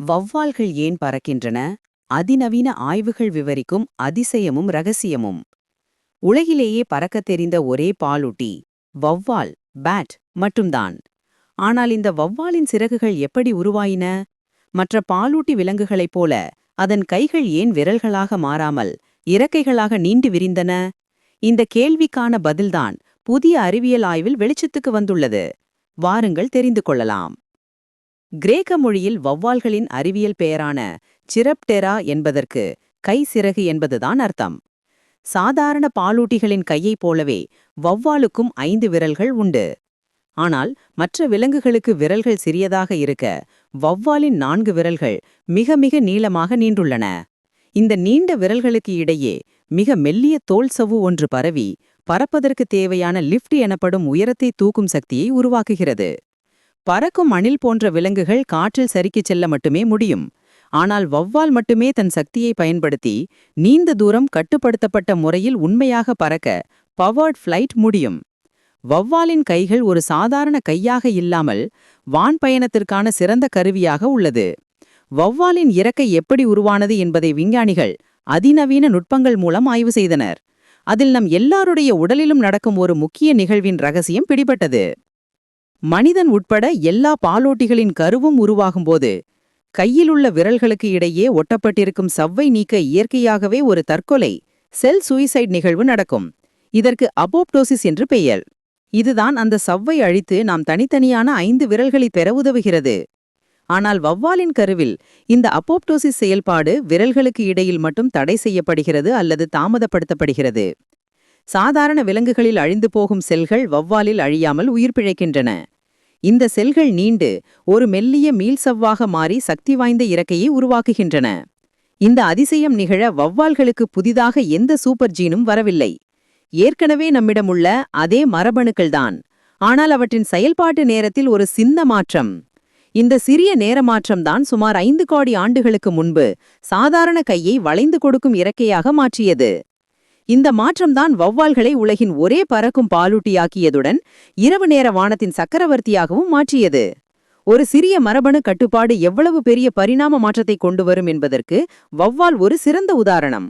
வௌவால்கள் ஏன் பறக்கின்றன? அதிநவீன ஆய்வுகள் விவரிக்கும் அதிசயமும் ரகசியமும். உலகிலேயே பறக்கத் தெரிந்த ஒரே பாலூட்டி வௌவால் பேட் மட்டும்தான். ஆனால் இந்த வௌவாலின் சிறகுகள் எப்படி உருவாயின? மற்ற பாலூட்டி விலங்குகளைப் போல அதன் கைகள் ஏன் விரல்களாக மாறாமல் இறக்கைகளாக நீண்டு விரிந்தன? இந்த கேள்விக்கான பதில்தான் புதிய அறிவியல் ஆய்வில் வெளிச்சத்துக்கு வந்துள்ளது. வாருங்கள் தெரிந்து கொள்ளலாம். கிரேக்க மொழியில் வௌவால்களின் அறிவியல் பெயரான சிரப்டெரா என்பதற்கு கை சிறகு என்பதுதான் அர்த்தம். சாதாரண பாலூட்டிகளின் கையைப் போலவே வௌவாலுக்கும் ஐந்து விரல்கள் உண்டு. ஆனால் மற்ற விலங்குகளுக்கு விரல்கள் சிறியதாக இருக்க வௌவாலின் நான்கு விரல்கள் மிக மிக நீளமாக நீண்டுள்ளன. இந்த நீண்ட விரல்களுக்கு இடையே மிக மெல்லிய தோல் சவ்வு ஒன்று பரவி பறப்பதற்கு தேவையான லிஃப்ட் எனப்படும் உயரத்தை தூக்கும் சக்தியை உருவாக்குகிறது. பறக்கும் அணில் போன்ற விலங்குகள் காற்றில் சறுக்கிச் செல்ல மட்டுமே முடியும். ஆனால் வௌவால் மட்டுமே தன் சக்தியை பயன்படுத்தி நீண்ட தூரம் கட்டுப்படுத்தப்பட்ட முறையில் உண்மையாக பறக்க பவர்ட் ஃப்ளைட் முடியும். வௌவாலின் கைகள் ஒரு சாதாரண கையாக இல்லாமல் வான் பயணத்திற்கான சிறந்த கருவியாக உள்ளது. வௌவாலின் இறக்கை எப்படி உருவானது என்பதை விஞ்ஞானிகள் அதிநவீன நுட்பங்கள் மூலம் ஆய்வு செய்தனர். அதில் நம் எல்லாருடைய உடலிலும் நடக்கும் ஒரு முக்கிய நிகழ்வின் ரகசியம் பிடிபட்டது. மனிதன் உட்பட எல்லா பாலோட்டிகளின் கருவும் உருவாகும்போது கையிலுள்ள விரல்களுக்கு இடையே ஒட்டப்பட்டிருக்கும் சவ்வை நீக்க இயற்கையாகவே ஒரு தற்கொலை செல் சூயிசைட் நிகழ்வு நடக்கும். இதற்கு அபோப்டோசிஸ் என்று பெயர். இதுதான் அந்த சவ்வை அழித்து நாம் தனித்தனியான ஐந்து விரல்களை பெற உதவுகிறது. ஆனால் வௌவாலின் கருவில் இந்த அப்போப்டோசிஸ் செயல்பாடு விரல்களுக்கு இடையில் மட்டும் தடை செய்யப்படுகிறது அல்லது தாமதப்படுத்தப்படுகிறது. சாதாரண விலங்குகளில் அழிந்து போகும் செல்கள் வௌவாலில் அழியாமல் உயிர் பிழைக்கின்றன. இந்த செல்கள் நீண்டு ஒரு மெல்லிய மீள்சவ்வாக மாறி சக்தி வாய்ந்த இறக்கையை உருவாக்குகின்றன. இந்த அதிசயம் நிகழ வவ்வால்களுக்கு புதிதாக எந்த சூப்பர் ஜீனும் வரவில்லை. ஏற்கனவே நம்மிடமுள்ள அதே மரபணுக்கள்தான் ஆனால் அவற்றின் செயல்பாட்டு நேரத்தில் ஒரு சின்ன மாற்றம். இந்த சிறிய நேரமாற்றம்தான் சுமார் ஐந்து கோடி ஆண்டுகளுக்கு முன்பு சாதாரண கையை வளைந்து கொடுக்கும் இறக்கையாக மாற்றியது. இந்த மாற்றம்தான் வௌவால்களை உலகின் ஒரே பறக்கும் பாலூட்டியாக்கியதுடன் இரவு நேர வானத்தின் சக்கரவர்த்தியாகவும் மாற்றியது. ஒரு சிறிய மரபணு கட்டுப்பாடு எவ்வளவு பெரிய பரிணாம மாற்றத்தை கொண்டு வரும் என்பதற்கு வௌவால் ஒரு சிறந்த உதாரணம்.